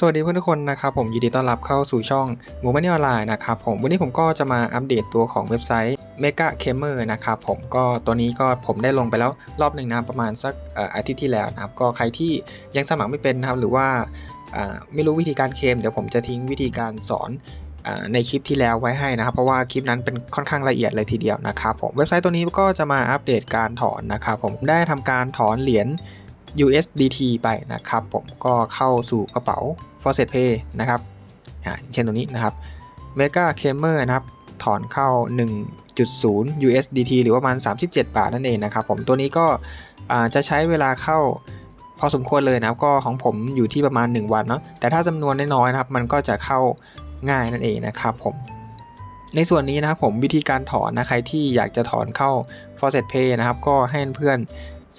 สวัสดีเพื่อนทุกคนนะครับผมยินดีต้อนรับเข้าสู่ช่องหมูมันนี่ออนไลน์นะครับผมวันนี้ผมก็จะมาอัปเดตตัวของเว็บไซต์ Mega k a m e r นะครับผมก็ตัวนี้ก็ผมได้ลงไปแล้วรอบหนึ่งนะประมาณสักออาทิตย์ที่แล้วนะครับก็ใครที่ยังสมัครไม่เป็นนะครับหรือว่าไม่รู้วิธีการเคมเดี๋ยวผมจะทิ้งวิธีการสอนในคลิปที่แล้วไว้ให้นะครับ เพราะว่าคลิปนั้นเป็นค่อนข้างละเอียดเลยทีเดียวนะครับผมเว็บไซต์ตัวนี้ก็จะมาอัปเดตการถอนนะครับผมได้ทำการถอนเหรียญ USDT ไปนะครับผมก็เข้าสู่กระเป๋า Faucet Pay นะครับอ่าเช่นตรงนี้นะครับ Mega c l a m e r นะครับ ถอนเข้า 1.0 USDT หรือว่าประมาณ 37 บาทนั่นเองนะครับผมตัวนี้ก็อ่าจะใช้เวลาเข้าพอสมควรเลยนะครับก็ของผมอยู่ที่ประมาณ 1 วันเนาะแต่ถ้าจำนวนน้อยๆนะครับ มันก็จะเข้าง่ายนั่นเองนะครับผมในส่วนนี้นะครับผมวิธีการถอนนะใครที่อยากจะถอนเข้า Faucet Pay นะครับ ก็ให้เพื่อน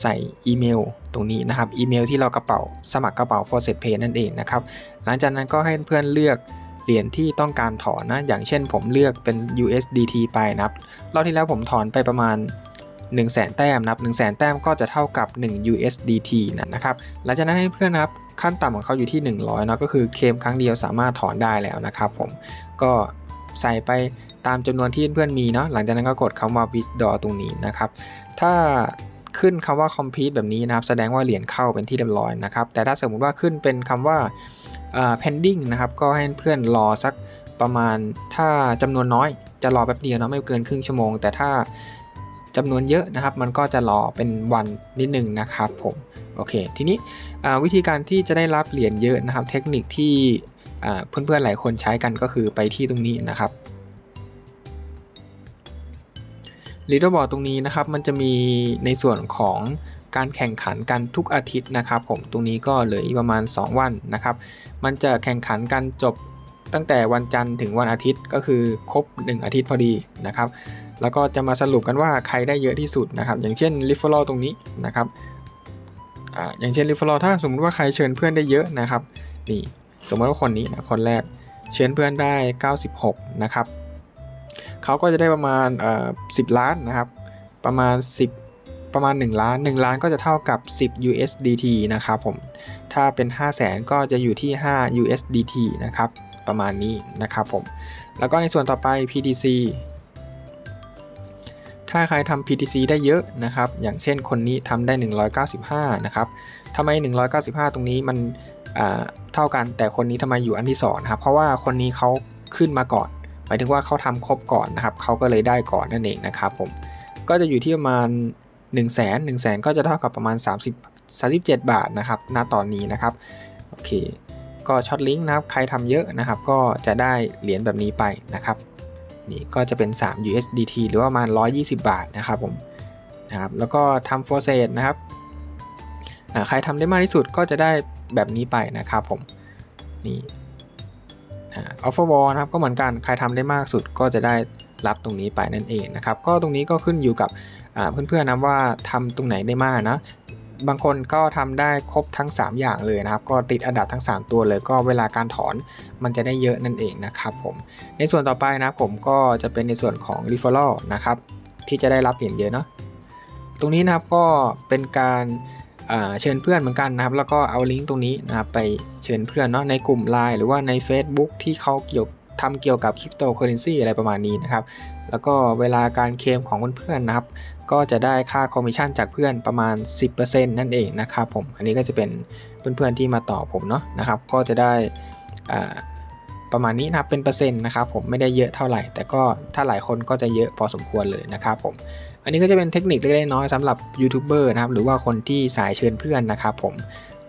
ใส่อีเมล รงนี้นะครับอีเมลที่เรากระเป๋าสมัครกระเป๋า Faucet Pay นั่นเองนะครับหลังจากนั้นก็ให้เพื่อนเลือกเหรียญที่ต้องการถอนนะอย่างเช่นผมเลือกเป็น USDT ไปนะครับรอบที่แล้วผมถอนไปประมาณ1 0 0 0 0แแต้มนะครับ1 0 0 0 0แต้มก็จะเท่ากับ 1 USDT นะนะครับหลังจากนั้นให้เพื่อนนะครับขั้นต่ำของเขาอยู่ที่ 100เนาะก็คือเคลมครั้งเดียวสามารถถอนได้แล้วนะครับผมก็ใส่ไปตามจำนวนที่เพื่อนมีเนาะหลังจากนั้นก็กดคำว่า withdraw ตรงนี้นะครับถ้า ขึ้นคำว่า complete แบบนี้นะครับ แสดงว่าเหรียญเข้าเป็นที่เรียบร้อยนะครับ แต่ถ้าสมมุติว่าขึ้นเป็นคำว่า pending นะครับ ก็ให้เพื่อนรอสักประมาณถ้าจำนวนน้อยจะรอแป๊บเดียวเนาะไม่เกินครึ่งชั่วโมง แต่ถ้าจำนวนเยอะนะครับ มันก็จะรอเป็นวันนิดนึงนะครับผมโอเค ทีนี้วิธีการที่จะได้รับเหรียญเยอะนะครับ เทคนิคที่เพื่อนๆหลายคนใช้กันก็คือไปที่ตรงนี้นะครับ ลีดเดอร์บอร์ดตรงนี้นะครับ มันจะมีในส่วนของการแข่งขันกันทุกอาทิตย์นะครับ ผมตรงนี้ก็เหลืออีกประมาณ 2 วันนะครับ มันจะแข่งขันกันจบตั้งแต่วันจันทร์ถึงวันอาทิตย์ก็คือครบ 1 อาทิตย์พอดีนะครับ แล้วก็จะมาสรุปกันว่าใครได้เยอะที่สุดนะครับ อย่างเช่นลิฟเฟอร์ตรงนี้นะครับออย่างเช่นลิฟเฟอร์ถ้าสมมติว่าใครเชิญเพื่อนได้เยอะนะครับนี่สมมติว่าคนนี้นะคนแรกเชิญเพื่อนได้ 96 นะครับ เขาก็จะได้ประมาณเอ่อ10ล้านนะครับ ประมาณ 10 ประมาณ 1 ล้าน 1 ล้านก็จะเท่ากับ 10 USDT นะครับผม ถ้าเป็น 5 0 0แสนก็จะอยู่ที่ 5 USDT นะครับ ประมาณนี้นะครับผม แล้วก็ในส่วนต่อไป PTC ถ้าใครทำ PTC ได้เยอะนะครับ อย่างเช่นคนนี้ทำได้ 195 นะครับทำไม 195 ตรงนี้มันเท่ากันแต่คนนี้ทำไมอยู่อันที่2นะครับ เพราะว่าคนนี้เขาขึ้นมาก่อน หมายถึงว่าเขาทำครบก่อนนะครับเขาก็เลยได้ก่อนนั่นเองนะครับผมก็จะอยู่ที่ประมาณ 1 0 0 0 0 0 1 0 0 0 0 0ก็จะเท่ากับประมาณ 30 37 บาทนะครับณตอนนี้นะครับโอเคก็ช็อตลิงก์นะครับใครทำเยอะนะครับ ก็จะได้เหรียญแบบนี้ไปนะครับนี่ก็จะเป็น 3 USDT หรือว่าประมาณ 120 บาทนะครับผมนะครับแล้วก็ทำโฟเซตนะครับใครทำได้มากที่สุดก็จะได้แบบนี้ไปนะครับผมนี่ ออฟเฟอร์บอลนะครับก็เหมือนกันใครทำได้มากสุดก็จะได้รับตรงนี้ไปนั่นเองนะครับก็ตรงนี้ก็ขึ้นอยู่กับเพื่อนๆนะว่าทำตรงไหนได้มากนะบางคนก็ทำได้ครบทั้ง 3 อย่างเลยนะครับ ก็ติดอันดับทั้ง 3 ตัวเลยก็เวลาการถอนมันจะได้เยอะนั่นเองนะครับผมในส่วนต่อไปนะผมก็จะเป็นในส่วนของ referral นะครับที่จะได้รับเหรียญเยอะเนาะตรงนี้นะครับก็เป็นการ เชิญเพื่อนเหมือนกันนะครับ แล้วก็เอาลิงก์ตรงนี้นะครับไปเชิญเพื่อนเนาะในกลุ่ม Line หรือว่าใน Facebook ที่เขาเกี่ยวทำเกี่ยวกับคริปโตเคอเรนซีอะไรประมาณนี้นะครับ แล้วก็เวลาการเคลมของเพื่อนๆนะครับ ก็จะได้ค่าคอมมิชชั่นจากเพื่อนประมาณ 10%นั่นเองนะครับผม อันนี้ก็จะเป็นเพื่อนๆที่มาต่อผมเนาะนะครับ ก็จะได้ ประมาณนี้นะครับเป็นเปอร์เซ็นต์นะครับผมไม่ได้เยอะเท่าไหร่ แต่ก็ถ้าหลายคนก็จะเยอะพอสมควรเลยนะครับผมอันนี้ก็จะเป็นเทคนิคเล็กๆน้อยสำหรับยูทูบเบอร์นะครับหรือว่าคนที่สายเชิญเพื่อนนะครับผม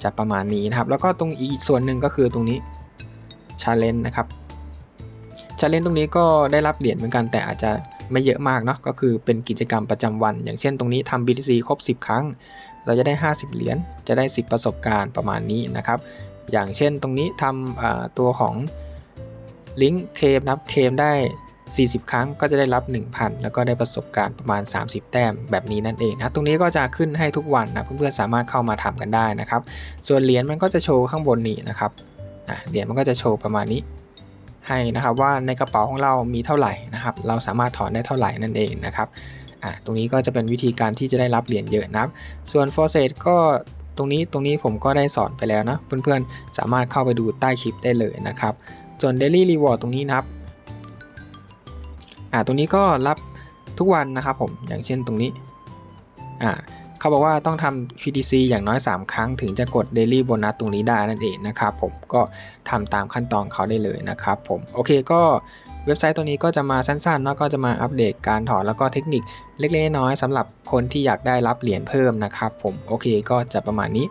จะประมาณนี้นะครับ แล้วก็ตรงอีกส่วนหนึ่งก็คือตรงนี้ชาเลนจ์นะครับชาเลนจ์ตรงนี้ก็ได้รับเหรียญเหมือนกันแต่อาจจะไม่เยอะมากเนาะก็คือเป็นกิจกรรมประจำวัน อย่างเช่นตรงนี้ทำ BTC ครบ 10 ครั้ง เราจะได้ 50 เหรียญจะได้ 10 ประสบการณ์ประมาณนี้นะครับ อย่างเช่นตรงนี้ทำตัวของ ลิงก์เคมนับเคมได้ 40 ครั้งก็จะได้รับ 1,000 แล้วก็ได้ประสบการณ์ประมาณ 30 แต้มแบบนี้นั่นเองนะตรงนี้ก็จะขึ้นให้ทุกวันนะเพื่อนๆสามารถเข้ามาทำกันได้นะครับ ส่วนเหรียญมันก็จะโชว์ข้างบนนี้นะครับเหรียญมันก็จะโชว์ประมาณนี้ให้นะครับว่าในกระเป๋าของเรามีเท่าไหร่นะครับ เราสามารถถอนได้เท่าไหร่นั่นเองนะครับอ่าตรงนี้ก็จะเป็นวิธีการที่จะได้รับเหรียญเยอะนะครับ ส่วน f o r s e t ก็ตรงนี้ตรงนี้ผมก็ได้สอนไปแล้วนะเพื่อนๆสามารถเข้าไปดูใต้คลิปได้เลยนะครับ ส่วน Daily Reward ตรงนี้นะครับอ่าตรงนี้ก็รับทุกวันนะครับผมอย่างเช่นตรงนี้อ่าเขาบอกว่าต้องทำ PTC อย่างน้อย 3 ครั้งถึงจะกด Daily Bonus ตรงนี้ได้นั่นเองนะครับผมก็ทำตามขั้นตอนเขาได้เลยนะครับผมโอเคก็เว็บไซต์ตัวนี้ก็จะมาสั้นๆเนาะก็จะมาอัปเดตการถอนแล้วก็เทคนิคเล็กๆน้อยๆสำหรับคนที่อยากได้รับเหรียญเพิ่มนะครับผมโอเคก็จะประมาณนี้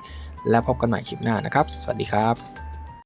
แล้วพบกันใหม่คลิปหน้านะครับ สวัสดีครับ